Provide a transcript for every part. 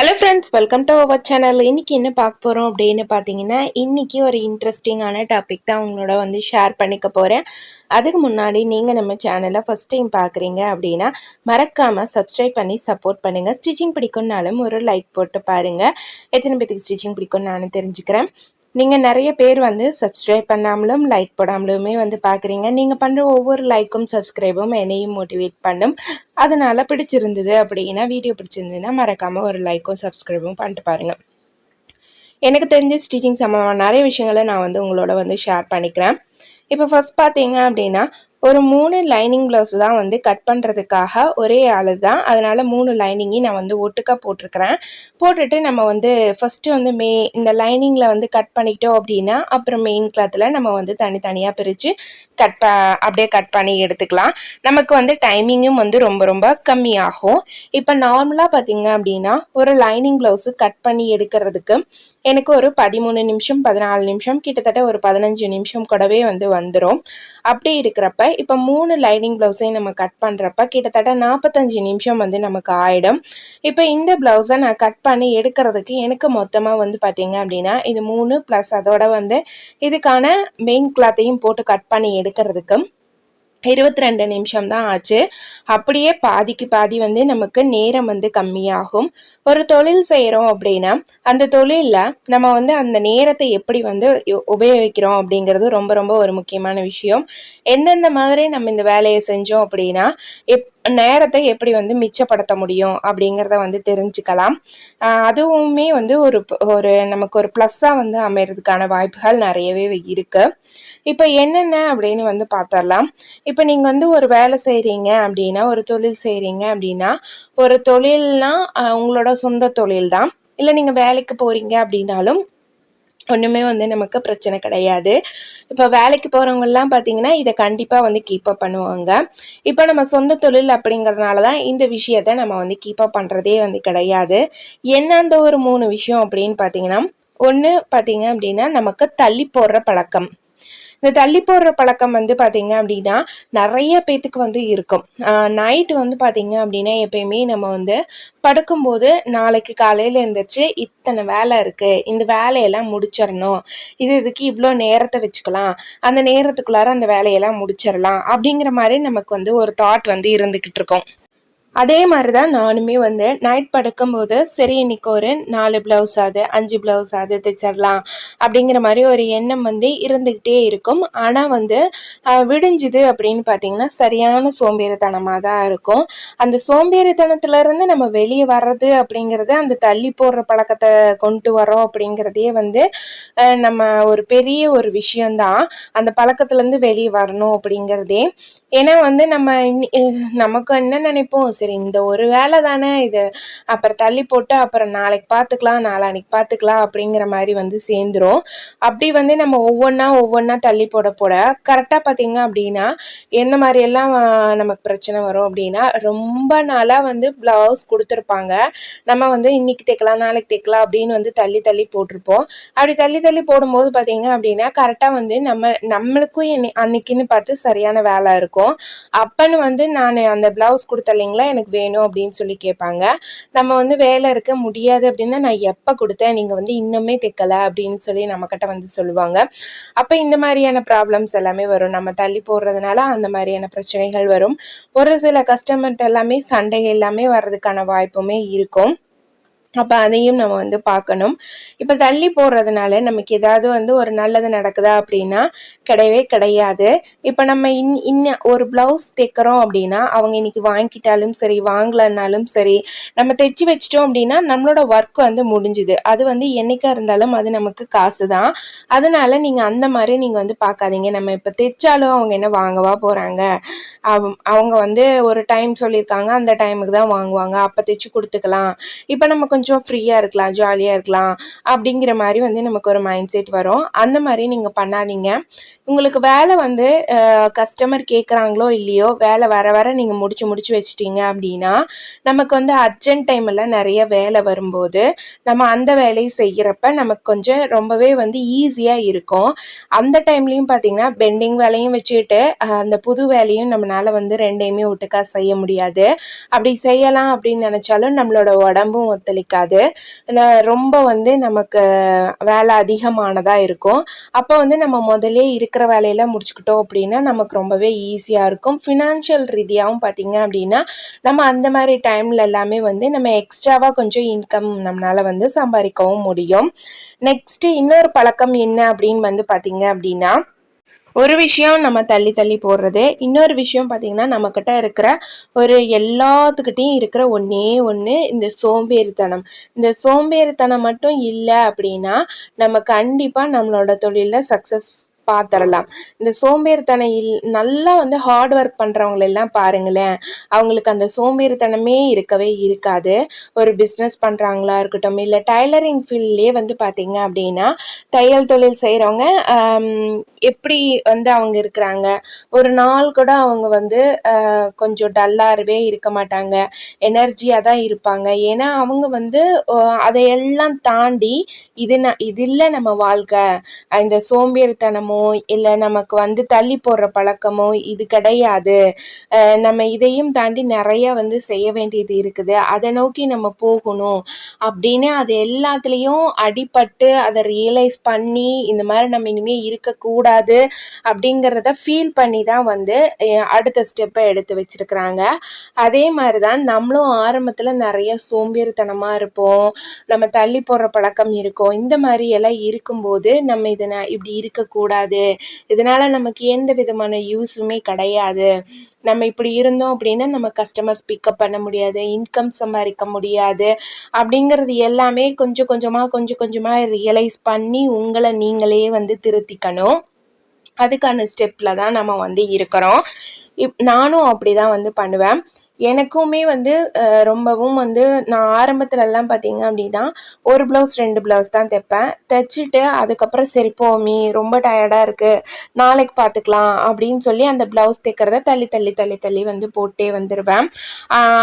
Hello friends welcome to our channel இன்னைக்கு என்ன பார்க்க போகிறோம் அப்படின்னு பார்த்தீங்கன்னா இன்றைக்கி ஒரு இன்ட்ரெஸ்டிங்கான டாபிக் தான் உங்களோட வந்து ஷேர் பண்ணிக்க போகிறேன் அதுக்கு முன்னாடி நீங்கள் நம்ம சேனலை ஃபஸ்ட் டைம் பார்க்குறீங்க அப்படின்னா மறக்காமல் சப்ஸ்கிரைப் பண்ணி சப்போர்ட் பண்ணுங்கள் ஸ்டிச்சிங் பிடிக்கும்னாலும் ஒரு லைக் போட்டு பாருங்கள் எத்தனை பேத்துக்கு ஸ்டிச்சிங் பிடிக்கும்னு நான் தெரிஞ்சுக்கிறேன். நீங்கள் நிறைய பேர் வந்து சப்ஸ்கிரைப் பண்ணாமலும் லைக் போடாமலுமே வந்து பார்க்குறீங்க நீங்கள் பண்ணுற ஒவ்வொரு லைக்கும் சப்ஸ்கிரைபும் என்னையும் மோட்டிவேட் பண்ணும். அதனால் பிடிச்சிருந்தது அப்படின்னா வீடியோ பிடிச்சிருந்ததுன்னா மறக்காமல் ஒரு லைக்கும் சப்ஸ்கிரைபும் பண்ணிட்டு பாருங்கள் எனக்கு தெரிஞ்ச ஸ்டிச்சிங் சம்மந்தமான நிறைய விஷயங்களை நான் வந்து உங்களோட வந்து ஷேர் பண்ணிக்கிறேன். இப்போ ஃபஸ்ட் பார்த்தீங்க அப்படின்னா ஒரு மூணு லைனிங் ப்ளவுஸ் தான் வந்து கட் பண்ணுறதுக்காக ஒரே ஆள் தான். அதனால் மூணு லைனிங்கையும் நான் வந்து ஒட்டுக்கா போட்டிருக்கிறேன். போட்டுட்டு நம்ம வந்து ஃபஸ்ட்டு வந்து மே இந்த லைனிங்கில் வந்து கட் பண்ணிக்கிட்டோம் அப்படின்னா அப்புறம் மெயின் கிளாத்தில் நம்ம வந்து தனித்தனியாக பிரித்து கட் ப அப்படியே கட் பண்ணி எடுத்துக்கலாம். நமக்கு வந்து டைமிங்கும் வந்து ரொம்ப ரொம்ப கம்மியாகும். இப்போ நார்மலாக பார்த்தீங்க அப்படின்னா ஒரு லைனிங் ப்ளவுஸு கட் பண்ணி எடுக்கிறதுக்கு எனக்கு ஒரு பதிமூணு நிமிஷம் பதினாலு நிமிஷம் கிட்டத்தட்ட ஒரு பதினஞ்சு நிமிஷம் கூடவே வந்து வந்துடும் அப்படி இருக்கிறப்ப இப்போ மூணு லைனிங் ப்ளவுஸையும் நம்ம கட் பண்ணுறப்ப கிட்டத்தட்ட நாற்பத்தஞ்சு நிமிஷம் வந்து நமக்கு ஆகிடும் இப்போ இந்த ப்ளவுஸை நான் கட் பண்ணி எடுக்கிறதுக்கு எனக்கு மொத்தமாக வந்து பார்த்திங்க அப்படின்னா இது மூணு ப்ளஸ் அதோட வந்து இதுக்கான மெயின் கிளாத்தையும் போட்டு கட் பண்ணி எடுக்கிறதுக்கு இருபத்தி ரெண்டு நிமிஷம் தான் ஆச்சு. அப்படியே பாதிக்கு பாதி வந்து நமக்கு நேரம் வந்து கம்மியாகும். ஒரு தொழில் செய்கிறோம் அப்படின்னா அந்த தொழிலில் நம்ம வந்து அந்த நேரத்தை எப்படி வந்து உபயோகிக்கிறோம் அப்படிங்கிறது ரொம்ப ரொம்ப ஒரு முக்கியமான விஷயம். எந்தெந்த மாதிரி நம்ம இந்த வேலையை செஞ்சோம் அப்படின்னா எப் நேரத்தை எப்படி வந்து மிச்சப்படுத்த முடியும் அப்படிங்கிறத வந்து தெரிஞ்சுக்கலாம். அதுவுமே வந்து ஒரு ஒரு நமக்கு ஒரு ப்ளஸ்ஸாக வந்து அமைகிறதுக்கான வாய்ப்புகள் நிறையவே இருக்குது இப்போ என்னென்ன அப்படின்னு வந்து பார்த்தரலாம் இப்போ நீங்கள் வந்து ஒரு வேலை செய்கிறீங்க அப்படின்னா ஒரு தொழில் செய்கிறீங்க அப்படின்னா ஒரு தொழில்னா உங்களோட சொந்த தொழில் தான் இல்லை நீங்கள் வேலைக்கு போகிறீங்க அப்படின்னாலும் ஒன்றுமே வந்து நமக்கு பிரச்சனை கிடையாது. இப்போ வேலைக்கு போகிறவங்கெல்லாம் பார்த்தீங்கன்னா இதை கண்டிப்பாக வந்து கீப்பப் பண்ணுவாங்க. இப்போ நம்ம சொந்த தொழில் அப்படிங்கிறதுனால தான் இந்த விஷயத்த நம்ம வந்து கீப்பப் பண்ணுறதே வந்து கிடையாது. என்ன அந்த ஒரு மூணு விஷயம் அப்படின்னு பார்த்தீங்கன்னா ஒன்று பார்த்தீங்க அப்படின்னா நமக்கு தள்ளி போடுற பழக்கம். இந்த தள்ளி போடுற பழக்கம் வந்து பார்த்தீங்க அப்படின்னா நிறைய பேத்துக்கு வந்து இருக்கும். நைட்டு வந்து பார்த்தீங்க அப்படின்னா எப்பயுமே நம்ம வந்து படுக்கும்போது நாளைக்கு காலையில் எழுந்திரிச்சு இத்தனை வேலை இருக்குது இந்த வேலையெல்லாம் முடிச்சிடணும் இது இதுக்கு இவ்வளோ நேரத்தை வச்சுக்கலாம் அந்த நேரத்துக்குள்ளார அந்த வேலையெல்லாம் முடிச்சிடலாம் அப்படிங்கிற மாதிரி நமக்கு வந்து ஒரு தாட் வந்து இருந்துக்கிட்டு இருக்கோம். அதே மாதிரி தான் நானுமே வந்து நைட் படுக்கும்போது சரி இன்னைக்கு ஒரு நாலு ப்ளவுஸ் ஆகுது அஞ்சு ப்ளவுஸ் ஆகுது தைச்சிடலாம். அப்படிங்கிற மாதிரி ஒரு எண்ணம் வந்து இருந்துக்கிட்டே இருக்கும். ஆனால் வந்து விடிஞ்சுது அப்படின்னு பார்த்தீங்கன்னா சரியான சோம்பேறித்தனமாக தான் இருக்கும். அந்த சோம்பேறித்தனத்துலேருந்து நம்ம வெளியே வர்றது அப்படிங்கிறது அந்த தள்ளி போடுற பழக்கத்தை கொண்டு வரோம் அப்படிங்கிறதே வந்து நம்ம ஒரு பெரிய ஒரு விஷயந்தான் அந்த பழக்கத்துலேருந்து வெளியே வரணும் அப்படிங்கிறதே. ஏன்னா வந்து நம்ம நமக்கு என்ன நினைப்போம்? சரி இந்த ஒரு வேலை தானே இது. அப்புறம் தள்ளி போட்டு அப்புறம் நாளைக்கு பார்த்துக்கலாம் நாளான்னைக்கு பார்த்துக்கலாம் அப்படிங்கிற மாதிரி வந்து சேர்ந்துரும். அப்படி வந்து நம்ம ஒவ்வொன்றா ஒவ்வொன்றா தள்ளி போட போட கரெக்டாக பார்த்தீங்க அப்படின்னா என்ன மாதிரியெல்லாம் நமக்கு பிரச்சனை வரும் அப்படின்னா ரொம்ப நாளாக வந்து ப்ளவுஸ் கொடுத்துருப்பாங்க. நம்ம வந்து இன்னைக்கு தைக்கலாம் நாளைக்கு தைக்கலாம் அப்படின்னு வந்து தள்ளி தள்ளி போட்டிருப்போம். அப்படி தள்ளி தள்ளி போடும்போது பார்த்திங்க அப்படின்னா கரெக்டாக வந்து நம்ம நம்மளுக்கும் அன்னைக்குன்னு பார்த்து சரியான வேலை இருக்கும். அப்பன்னு வந்து நான் அந்த ப்ளவுஸ் கொடுத்த இல்லைங்களா எனக்கு வேணும் அப்படின்னு சொல்லி கேட்பாங்க. நம்ம வந்து வேலை இருக்க முடியாது அப்படின்னா நான் எப்போ கொடுத்தேன்? நீங்கள் வந்து இன்னுமே தைக்கலை அப்படின்னு சொல்லி நம்மக்கிட்ட வந்து சொல்லுவாங்க. அப்போ இந்த மாதிரியான ப்ராப்ளம்ஸ் எல்லாமே வரும். நம்ம தள்ளி போடுறதுனால அந்த மாதிரியான பிரச்சனைகள் வரும். ஒரு சில கஸ்டமர்கிட்ட எல்லாமே சண்டை எல்லாமே வர்றதுக்கான வாய்ப்புமே இருக்கும். அப்போ அதையும் நம்ம வந்து பார்க்கணும். இப்போ தள்ளி போடுறதுனால நமக்கு ஏதாவது வந்து ஒரு நல்லது நடக்குதா அப்படின்னா கிடையவே கிடையாது. இப்போ நம்ம இன் இன்ன ஒரு ப்ளவுஸ் தைக்கிறோம் அப்படின்னா அவங்க இன்னைக்கு வாங்கிட்டாலும் சரி வாங்கலன்னாலும் சரி நம்ம தைச்சி வச்சிட்டோம் அப்படின்னா நம்மளோட ஒர்க் வந்து முடிஞ்சுது. அது வந்து என்னைக்கா இருந்தாலும் அது நமக்கு காசு தான் அதனால நீங்கள் அந்த மாதிரி நீங்கள் வந்து பார்க்காதீங்க. நம்ம இப்போ தைச்சாலும் அவங்க என்ன வாங்கவா போகிறாங்க அவங்க வந்து ஒரு டைம் சொல்லியிருக்காங்க. அந்த டைமுக்கு தான் வாங்குவாங்க. அப்போ தைச்சி கொடுத்துக்கலாம். இப்போ நம்ம கொஞ்சம் ஃப்ரீயாக இருக்கலாம் ஜாலியாக இருக்கலாம் அப்படிங்கிற மாதிரி வந்து நமக்கு ஒரு மைண்ட் செட் வரும். அந்த மாதிரி நீங்கள் பண்ணாதீங்க. உங்களுக்கு வேலை வந்து கஸ்டமர் கேட்குறாங்களோ இல்லையோ வேலை வர வர நீங்கள் முடிச்சு முடிச்சு வச்சிட்டீங்க அப்படின்னா நமக்கு வந்து அர்ஜென்ட் டைமில் நிறைய வேலை வரும்போது நம்ம அந்த வேலையை செய்கிறப்ப நமக்கு கொஞ்சம் ரொம்பவே வந்து ஈஸியாக இருக்கும். அந்த டைம்லேயும் பார்த்தீங்கன்னா பெண்டிங் வேலையும் வச்சுக்கிட்டு அந்த புது வேலையும் நம்மளால் வந்து ரெண்டையுமே ஒட்டுக்கா செய்ய முடியாது. அப்படி செய்யலாம் அப்படின்னு நினச்சாலும் நம்மளோட உடம்பும் ஒத்துழைக்கும் இருக்காது. ரொம்ப வந்து நமக்கு வேலை அதிகமானதாக இருக்கும். அப்போ வந்து நம்ம முதல்ல இருக்கிற வேலையெல்லாம் முடிச்சுக்கிட்டோம் அப்படின்னா நமக்கு ரொம்பவே ஈஸியாக இருக்கும். ஃபினான்ஷியல் ரீதியாகவும் பார்த்தீங்க அப்படின்னா நம்ம அந்த மாதிரி டைமில் எல்லாமே வந்து நம்ம எக்ஸ்ட்ராவாக கொஞ்சம் இன்கம் நம்மளால் வந்து சம்பாதிக்கவும் முடியும். நெக்ஸ்ட்டு இன்னொரு பழக்கம் என்ன அப்படின்னு வந்து பார்த்திங்க அப்படின்னா ஒரு விஷயம் நம்ம தள்ளி தள்ளி போடுறது இன்னொரு விஷயம் பார்த்தீங்கன்னா நம்மக்கிட்ட இருக்கிற ஒரு எல்லாத்துக்கிட்டேயும் இருக்கிற ஒன்றே ஒன்று இந்த சோம்பேறித்தனம். இந்த சோம்பேறித்தனம் மட்டும் இல்லை அப்படின்னா நம்ம கண்டிப்பாக நம்மளோட தொழிலில் சக்ஸஸ் பார்த்துடலாம் இந்த சோம்பேறித்தனம் இல் நல்லா வந்து ஹார்ட் ஒர்க் பண்ணுறவங்கள எல்லாம் பாருங்களேன். அவங்களுக்கு அந்த சோம்பேறித்தனமே இருக்கவே இருக்காது. ஒரு பிஸ்னஸ் பண்ணுறாங்களா இருக்கட்டும் இல்லை டைலரிங் ஃபீல்ட்லேயே வந்து பார்த்தீங்க அப்படின்னா தையல் தொழில் செய்கிறவங்க எப்படி வந்து அவங்க இருக்கிறாங்க? ஒரு நாள் கூட அவங்க வந்து கொஞ்சம் டல்லாகவே இருக்க மாட்டாங்க. எனர்ஜியாக தான் இருப்பாங்க. ஏன்னா அவங்க வந்து அதையெல்லாம் தாண்டி இது ந இது இல்லை நம்ம வாழ்க்கை. இந்த சோம்பேறித்தனமும் பழக்கமோ இல்லை நமக்கு வந்து தள்ளி போடுற பழக்கமோ இது கிடையாது. நம்ம இதையும் தாண்டி நிறைய வந்து செய்ய வேண்டியது இருக்குது. அதை நோக்கி நம்ம போகணும் அப்படின்னு அது எல்லாத்துலேயும் அடிபட்டு அதை ரியலைஸ் பண்ணி இந்த மாதிரி நம்ம இனிமேல் இருக்கக்கூடாது அப்படிங்கிறத ஃபீல் பண்ணி தான் வந்து அடுத்த ஸ்டெப்பை எடுத்து வச்சிருக்கிறாங்க. அதே மாதிரி தான் நம்மளும் ஆரம்பத்தில் நிறைய சோம்பேறித்தனமாக இருப்போம். நம்ம தள்ளி போடுற பழக்கம் இருக்கும். இந்த மாதிரி எல்லாம் இருக்கும்போது நம்ம இதை இப்படி இருக்கக்கூடாது. இதனால நமக்கு எந்த விதமான யூஸுமே கிடையாது. நம்ம இப்படி இருந்தோம் அப்படின்னா நம்ம கஸ்டமர்ஸ் பிக்கப் பண்ண முடியாது இன்கம் சம்பாதிக்க முடியாது அப்படிங்கிறது எல்லாமே கொஞ்சம் கொஞ்சமாக கொஞ்சம் கொஞ்சமாக ரியலைஸ் பண்ணி உங்களை நீங்களே வந்து திருத்திக்கணும். அதுக்கான ஸ்டெப்பில் தான் நம்ம வந்து இருக்கிறோம். இப் நானும் அப்படி தான் வந்து பண்ணுவேன். எனக்குமே வந்து ரொம்பவும் வந்து நான் ஆரம்பத்துலலாம் பார்த்தீங்க அப்படின்னா ஒரு ப்ளவுஸ் ரெண்டு ப்ளவுஸ் தான் தைப்பேன். தைச்சிட்டு அதுக்கப்புறம் சரி போமி ரொம்ப டயர்டாக இருக்குது நாளைக்கு பார்த்துக்கலாம் அப்படின்னு சொல்லி அந்த ப்ளவுஸ் தைக்கிறத தள்ளி தள்ளி தள்ளி தள்ளி வந்து போட்டே வந்துடுவேன்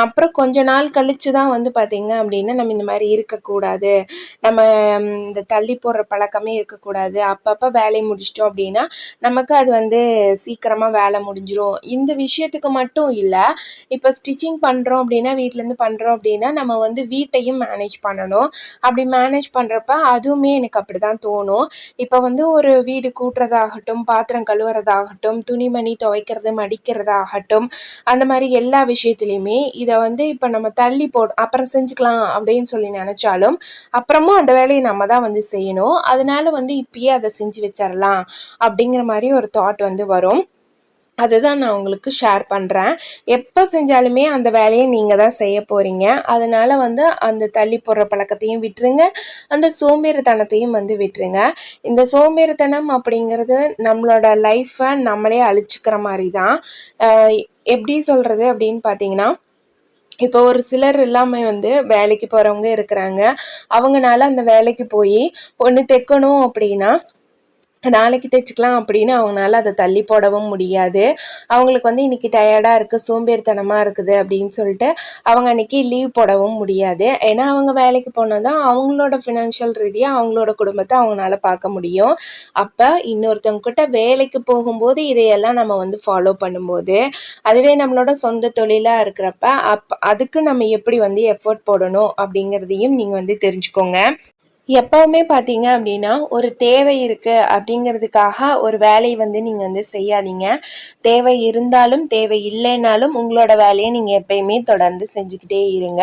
அப்புறம் கொஞ்ச நாள் கழித்து தான் வந்து பார்த்தீங்க அப்படின்னா நம்ம இந்த மாதிரி இருக்கக்கூடாது. நம்ம இந்த தள்ளி போடுற பழக்கமே இருக்கக்கூடாது. அப்பப்போ வேலையை முடிச்சிட்டோம் அப்படின்னா நமக்கு அது வந்து சீக்கிரமாக வேலை முடிஞ்சிடும் இந்த விஷயத்துக்கு மட்டும் இல்லை இப்போ ஸ்டிச்சிங் பண்ணுறோம் அப்படின்னா வீட்டிலேருந்து பண்ணுறோம் அப்படின்னா நம்ம வந்து வீட்டையும் மேனேஜ் பண்ணணும். அப்படி மேனேஜ் பண்ணுறப்ப அதுவுமே எனக்கு அப்படி தான் தோணும். இப்போ வந்து ஒரு வீடு கூட்டுறதாகட்டும் பாத்திரம் கழுவுறதாகட்டும் துணிமணி துவைக்கிறது மடிக்கிறதாகட்டும் அந்த மாதிரி எல்லா விஷயத்துலையுமே இதை வந்து இப்போ நம்ம தள்ளி போட் அப்புறம் செஞ்சுக்கலாம் அப்படின்னு சொல்லி நினச்சாலும் அப்புறமும் அந்த வேலையை நம்ம தான் வந்து செய்யணும். அதனால வந்து இப்பயே அதை செஞ்சு வச்சிடலாம் அப்படிங்கிற மாதிரி ஒரு தாட் வந்து வரும். அதுதான் நான் உங்களுக்கு ஷேர் பண்ணுறேன் எப்போ செஞ்சாலுமே அந்த வேலையை நீங்கள் தான் செய்ய போகிறீங்க அதனால் வந்து அந்த தள்ளி போடுற பழக்கத்தையும் விட்டுருங்க. அந்த சோம்பேறித்தனத்தையும் வந்து விட்டுருங்க. இந்த சோம்பேறித்தனம் அப்படிங்கிறது நம்மளோட லைஃப்பை நம்மளே அழிச்சிக்கிற மாதிரி தான் எப்படி சொல்கிறது அப்படின்னு பார்த்தீங்கன்னா இப்போ ஒரு சிலர் எல்லாமே வந்து வேலைக்கு போகிறவங்க இருக்கிறாங்க. அவங்கனால அந்த வேலைக்கு போய் ஒன்று தைக்கணும் அப்படின்னா நாளைக்கு தைச்சிக்கலாம் அப்படின்னு அவங்களால அதை தள்ளி போடவும் முடியாது. அவங்களுக்கு வந்து இன்னைக்கு டயர்டாக இருக்குது சோம்பேறித்தனமாக இருக்குது அப்படின்னு சொல்லிட்டு அவங்க அன்னைக்கு லீவ் போடவும் முடியாது. ஏன்னா அவங்க வேலைக்கு போனால் தான் அவங்களோட ஃபினான்ஷியல் ரீதியாக அவங்களோட குடும்பத்தை அவங்களால பார்க்க முடியும். அப்போ இன்னொருத்தவங்க கிட்ட வேலைக்கு போகும்போது இதையெல்லாம் நம்ம வந்து ஃபாலோ பண்ணும்போது அதுவே நம்மளோட சொந்த தொழிலாக இருக்கிறப்ப அப் அதுக்கு நம்ம எப்படி வந்து எஃபோர்ட் போடணும் அப்படிங்கிறதையும் நீங்கள் வந்து தெரிஞ்சுக்கோங்க. எப்போவுமே பார்த்தீங்க அப்படின்னா ஒரு தேவை இருக்குது அப்படிங்கிறதுக்காக ஒரு வேலையை வந்து நீங்கள் வந்து செய்யாதீங்க. தேவை இருந்தாலும் தேவை இல்லைனாலும் உங்களோட வேலையை நீங்கள் எப்பயுமே தொடர்ந்து செஞ்சுக்கிட்டே இருங்க.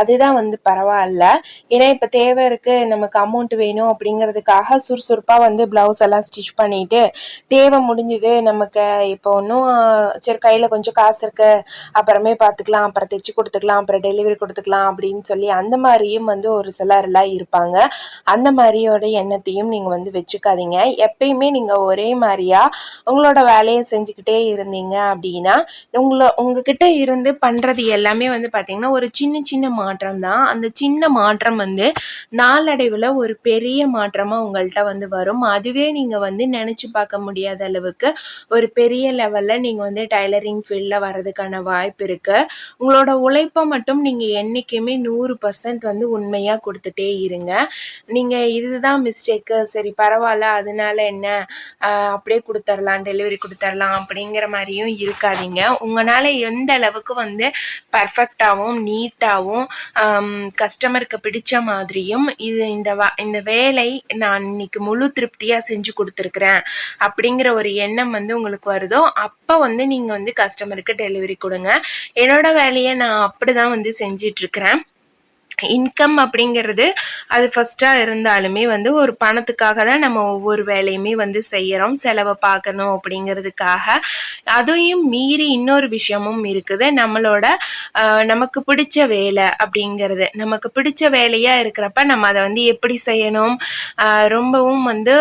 அதுதான் வந்து பரவாயில்ல. ஏன்னா இப்போ தேவை இருக்குது நமக்கு அமௌண்ட் வேணும் அப்படிங்கிறதுக்காக சுறுசுறுப்பாக வந்து ப்ளவுஸ் எல்லாம் ஸ்டிச் பண்ணிவிட்டு தேவை முடிஞ்சுது நமக்கு இப்போ ஒன்றும் சரி கையில் கொஞ்சம் காசு இருக்குது அப்புறமே பார்த்துக்கலாம் அப்புறம் தைச்சி கொடுத்துக்கலாம் அப்புறம் டெலிவரி கொடுத்துக்கலாம் அப்படின்னு சொல்லி அந்த மாதிரியும் வந்து ஒரு சிலர்லாம் இருப்பாங்க. அந்த மாதிரியோட எண்ணத்தையும் நீங்கள் வந்து வச்சுக்காதீங்க. எப்பயுமே நீங்கள் ஒரே மாதிரியா உங்களோட வேலையை செஞ்சுக்கிட்டே இருந்தீங்க அப்படின்னா உங்களை உங்ககிட்ட இருந்து பண்ணுறது எல்லாமே வந்து பார்த்தீங்கன்னா ஒரு சின்ன சின்ன மாற்றம் தான் அந்த சின்ன மாற்றம் வந்து நாளடைவில் ஒரு பெரிய மாற்றமாக உங்கள்கிட்ட வந்து வரும். அதுவே நீங்கள் வந்து நினச்சி பார்க்க முடியாத அளவுக்கு ஒரு பெரிய லெவலில் நீங்கள் வந்து டைலரிங் ஃபீல்டில் வர்றதுக்கான வாய்ப்பு இருக்குது உங்களோட உழைப்பை மட்டும் நீங்கள் என்றைக்குமே நூறு பர்சன்ட் வந்து உண்மையாக கொடுத்துட்டே இருங்க. நீங்கள் இதுதான் மிஸ்டேக்கு சரி பரவாயில்ல அதனால என்ன? அப்படியே கொடுத்துர்லாம் டெலிவரி கொடுத்துர்லாம் அப்படிங்கிற மாதிரியும் இருக்காதீங்க. உங்களால் எந்த அளவுக்கு வந்து பர்ஃபெக்டாகவும் நீட்டாகவும் கஸ்டமருக்கு பிடிச்ச மாதிரியும் இது இந்த வ இந்த வேலை நான் இன்னைக்கு முழு திருப்தியாக செஞ்சு கொடுத்துருக்குறேன் அப்படிங்கிற ஒரு எண்ணம் வந்து உங்களுக்கு வருதோ அப்போ வந்து நீங்கள் வந்து கஸ்டமருக்கு டெலிவரி கொடுங்க. என்னோட வேலையை நான் அப்படி தான் வந்து செஞ்சிட்ருக்கிறேன் இன்கம் அப்படிங்கிறது அது ஃபஸ்ட்டாக இருந்தாலுமே வந்து ஒரு பணத்துக்காக தான் நம்ம ஒவ்வொரு வேலையுமே வந்து செய்கிறோம் செலவை பார்க்கணும் அப்படிங்கிறதுக்காக. அதையும் மீறி இன்னொரு விஷயமும் இருக்குது. நம்மளோட நமக்கு பிடிச்ச வேலை அப்படிங்கிறது. நமக்கு பிடிச்ச வேலையாக இருக்கிறப்ப நம்ம அதை வந்து எப்படி செய்யணும்? ரொம்பவும் வந்து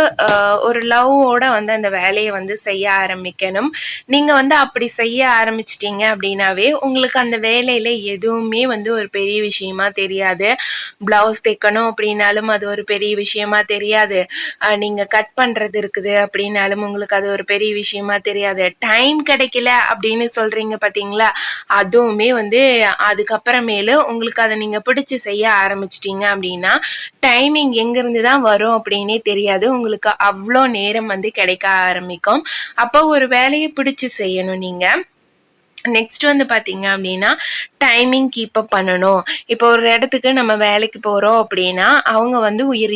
ஒரு லவ்வோட வந்து அந்த வேலையை வந்து செய்ய ஆரம்பிக்கணும். நீங்கள் வந்து அப்படி செய்ய ஆரம்பிச்சிட்டீங்க அப்படின்னாவே உங்களுக்கு அந்த வேலையில் எதுவுமே வந்து ஒரு பெரிய விஷயமா தெரியாது. ப்ளவுஸ் தைக்கணும் அப்படின்னாலும் அது ஒரு பெரிய விஷயமா தெரியாது. நீங்கள் கட் பண்ணுறது இருக்குது அப்படின்னாலும் உங்களுக்கு அது ஒரு பெரிய விஷயமா தெரியாது. டைம் கிடைக்கல அப்படின்னு சொல்கிறீங்க பார்த்தீங்களா அதுவுமே வந்து அதுக்கப்புறமேலு உங்களுக்கு அதை நீங்கள் பிடிச்சி செய்ய ஆரம்பிச்சிட்டீங்க அப்படின்னா டைமிங் எங்கேருந்து தான் வரும் அப்படின்னே தெரியாது. உங்களுக்கு அவ்வளோ நேரம் வந்து கிடைக்க ஆரம்பிக்கும். அப்போ ஒரு வேலையை பிடிச்சி செய்யணும் நீங்கள் நெக்ஸ்ட் வந்து பார்த்தீங்க அப்படின்னா டைமிங் கீப் அப் பண்ணணும். இப்போ ஒரு இடத்துக்கு நம்ம வேலைக்கு போகிறோம் அப்படின்னா அவங்க வந்து உயிர்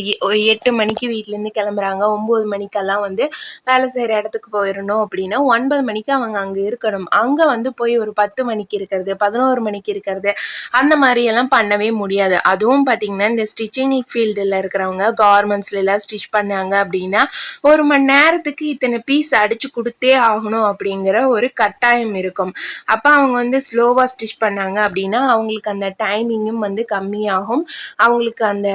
எட்டு மணிக்கு வீட்டிலேருந்து கிளம்புறாங்க. ஒம்பது மணிக்கெல்லாம் வந்து வேலை செய்கிற இடத்துக்கு போயிடணும் அப்படின்னா ஒன்பது மணிக்கு அவங்க அங்கே இருக்கணும். அங்கே வந்து போய் ஒரு பத்து மணிக்கு இருக்கிறது பதினோரு மணிக்கு இருக்கிறது அந்த மாதிரியெல்லாம் பண்ணவே முடியாது. அதுவும் பார்த்தீங்கன்னா இந்த ஸ்டிச்சிங் ஃபீல்டில் இருக்கிறவங்க கார்மெண்ட்ஸ்லாம் ஸ்டிச் பண்ணாங்க அப்படின்னா ஒரு மணி நேரத்துக்கு இத்தனை பீஸ் அடித்து கொடுத்தே ஆகணும் அப்படிங்கிற ஒரு கட்டாயம் இருக்கும். அப்போ அவங்க வந்து ஸ்லோவாக ஸ்டிச் பண்ணாங்க அப்படின்னா அவங்களுக்கு அந்த டைமிங்கும் வந்து கம்மியாகும். அவங்களுக்கு அந்த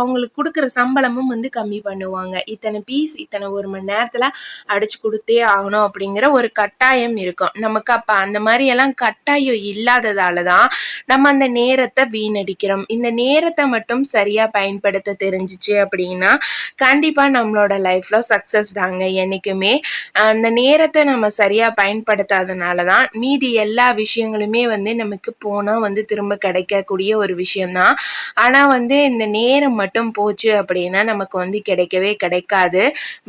அவங்களுக்கு கொடுக்குற சம்பளமும் வந்து கம்மி பண்ணுவாங்க. இத்தனை பீஸ் இத்தனை ஒரு மணி நேரத்தில் அடிச்சு கொடுத்தே ஆகணும் அப்படிங்கிற ஒரு கட்டாயம் இருக்கும். நமக்கு அப்போ அந்த மாதிரியெல்லாம் கட்டாயம் இல்லாததால தான் நம்ம அந்த நேரத்தை வீணடிக்கிறோம். இந்த நேரத்தை மட்டும் சரியாக பயன்படுத்த தெரிஞ்சிச்சு அப்படின்னா கண்டிப்பாக நம்மளோட லைஃப்பில் சக்ஸஸ் தாங்க. என்றைக்குமே அந்த நேரத்தை நம்ம சரியாக பயன்படுத்தாதனால தான் மீதி எல்லா விஷயங்களுமே வந்து நமக்கு போனால் வந்து திரும்ப கிடைக்கக்கூடிய ஒரு விஷயம்தான். ஆனால் வந்து இந்த நேரம் மட்டும் போச்சு அப்படின்னா நமக்கு வந்து கிடைக்கவே கிடைக்காது.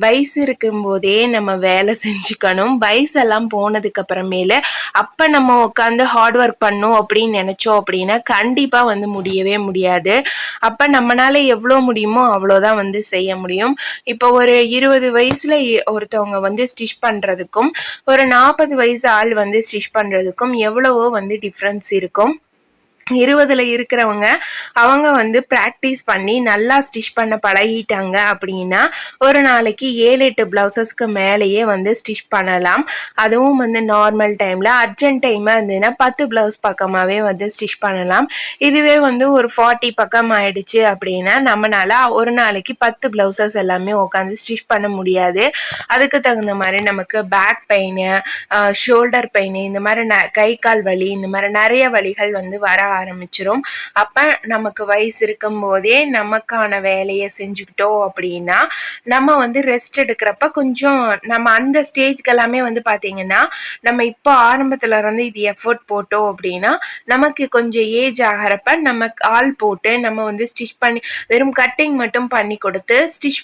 வயசு இருக்கும்போதே நம்ம வேலை செஞ்சுக்கணும். வயசெல்லாம் போனதுக்கு அப்புறமேல அப்போ நம்ம உட்காந்து ஹார்ட் ஒர்க் பண்ணோம் அப்படின்னு நினச்சோம் அப்படின்னா கண்டிப்பாக வந்து முடியவே முடியாது. அப்போ நம்மளால எவ்வளோ முடியுமோ அவ்வளோதான் வந்து செய்ய முடியும். இப்போ ஒரு இருபது வயசுல ஒருத்தவங்க வந்து ஸ்டிச் பண்ணுறதுக்கும் ஒரு நாற்பது வயசு ஆள் வந்து ஸ்டிச் பண்றதுக்கும் எவ்வளவோ வந்து டிஃப்ரென்ஸ் இருக்கும். இருபதுல இருக்கிறவங்க அவங்க வந்து ப்ராக்டிஸ் பண்ணி நல்லா ஸ்டிச் பண்ண பழகிட்டாங்க அப்படின்னா ஒரு நாளைக்கு ஏழு எட்டு ப்ளவுசஸ்க்கு மேலேயே வந்து ஸ்டிச் பண்ணலாம். அதுவும் வந்து நார்மல் டைமில் அர்ஜென்ட் டைமாக இருந்ததுன்னா பத்து ப்ளவுஸ் பக்கமாகவே வந்து ஸ்டிச் பண்ணலாம். இதுவே வந்து ஒரு ஃபார்ட்டி பக்கம் ஆயிடுச்சு அப்படின்னா நம்மளால ஒரு நாளைக்கு பத்து ப்ளவுசஸ் எல்லாமே உட்காந்து ஸ்டிச் பண்ண முடியாது. அதுக்கு தகுந்த மாதிரி நமக்கு பேக் பெயின் ஷோல்டர் பெயின் இந்த மாதிரி ந கை கால் வலி இந்த மாதிரி நிறைய வலிகள் வந்து வர ஆரம்பிச்சிரும். அப்போ நமக்கு வயசு இருக்கும் போதே நமக்கான வேலையை செஞ்சுக்கிட்டோம் அப்படின்னா நம்ம வந்து ரெஸ்ட் எடுக்கிறப்ப கொஞ்சம் நம்ம அந்த ஸ்டேஜ்க்கு எல்லாமே வந்து பார்த்தீங்கன்னா நம்ம இப்போ ஆரம்பத்துல இருந்து இது எஃபோர்ட் போட்டோம் அப்படின்னா நமக்கு கொஞ்சம் ஏஜ் ஆகிறப்ப நம்ம ஆள் போட்டு நம்ம வந்து ஸ்டிச் பண்ணி வெறும் கட்டிங் மட்டும் பண்ணி கொடுத்து ஸ்டிச்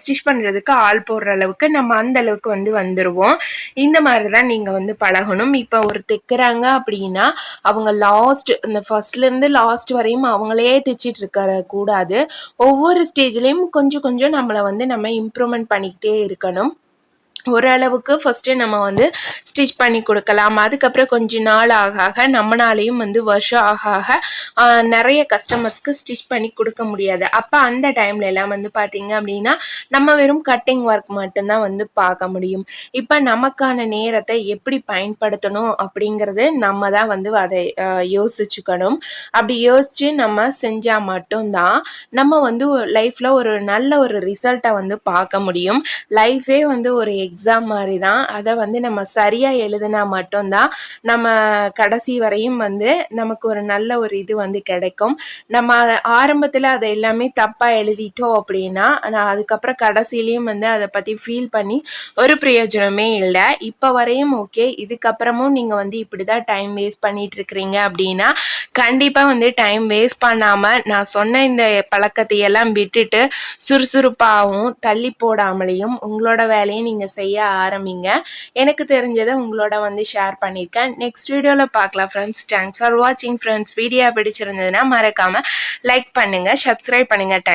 ஸ்டிச் பண்ணுறதுக்கு ஆள் போடுற அளவுக்கு நம்ம அந்த அளவுக்கு வந்து வந்துடுவோம் இந்த மாதிரி தான் நீங்கள் வந்து பழகணும். இப்போ ஒரு தைக்கிறாங்க அப்படின்னா அவங்க லாஸ்ட் இந்த ஃபர்ஸ்ட்லேருந்து லாஸ்ட் வரையும் அவங்களே தைச்சிட்டு இருக்கிற கூடாது. ஒவ்வொரு ஸ்டேஜ்லேயும் கொஞ்சம் கொஞ்சம் நம்மளை வந்து நம்ம இம்ப்ரூவ்மெண்ட் பண்ணிக்கிட்டே இருக்கணும். ஓரளவுக்கு ஃபஸ்ட்டு நம்ம வந்து ஸ்டிச் பண்ணி கொடுக்கலாம். அதுக்கப்புறம் கொஞ்ச நாள் ஆக ஆக நம்மளாலேயும் வந்து வருஷம் ஆக ஆக நிறைய கஸ்டமர்ஸ்க்கு ஸ்டிச் பண்ணி கொடுக்க முடியாது. அப்போ அந்த டைம்ல எல்லாம் வந்து பார்த்தீங்க அப்படின்னா நம்ம வெறும் கட்டிங் ஒர்க் மட்டும்தான் வந்து பார்க்க முடியும். இப்போ நமக்கான நேரத்தை எப்படி பயன்படுத்தணும் அப்படிங்கிறது நம்ம தான் வந்து அதை யோசிச்சுக்கணும். அப்படி யோசித்து நம்ம செஞ்சால் மட்டும்தான் நம்ம வந்து லைஃப்பில் ஒரு நல்ல ஒரு ரிசல்ட்டை வந்து பார்க்க முடியும். லைஃபே வந்து ஒரு எக்ஸாம் மாதிரி தான் அதை வந்து நம்ம சரியாக எழுதினா மட்டும்தான் நம்ம கடைசி வரையும் வந்து நமக்கு ஒரு நல்ல ஒரு இது வந்து கிடைக்கும். நம்ம ஆரம்பத்தில் அதை எல்லாமே தப்பாக எழுதிட்டோம் அப்படின்னா நான் அதுக்கப்புறம் கடைசியிலையும் வந்து அதை பற்றி ஃபீல் பண்ணி ஒரு பிரயோஜனமே இல்லை. இப்போ வரையும் ஓகே இதுக்கப்புறமும் நீங்கள் வந்து இப்படி தான் டைம் வேஸ்ட் பண்ணிட்டு இருக்கிறீங்க அப்படின்னா கண்டிப்பாக வந்து டைம் வேஸ்ட் பண்ணாமல் நான் சொன்ன இந்த பழக்கத்தை எல்லாம் விட்டுட்டு சுறுசுறுப்பாகவும் தள்ளி போடாமலேயும் உங்களோட வேலையை நீங்கள் செய்ய ஆரம்பிங்க. எனக்கு தெரிஞ்சதை உங்களோட வந்து ஷேர் பண்ணியிருக்கேன் நெக்ஸ்ட் வீடியோவில் பார்க்கலாம் ஃப்ரெண்ட்ஸ் தேங்க்ஸ் ஃபார் வாட்சிங் ஃப்ரெண்ட்ஸ் வீடியோ பிடிச்சிருந்ததுன்னா மறக்காமல் லைக் பண்ணுங்கள் சப்ஸ்கிரைப் பண்ணுங்கள்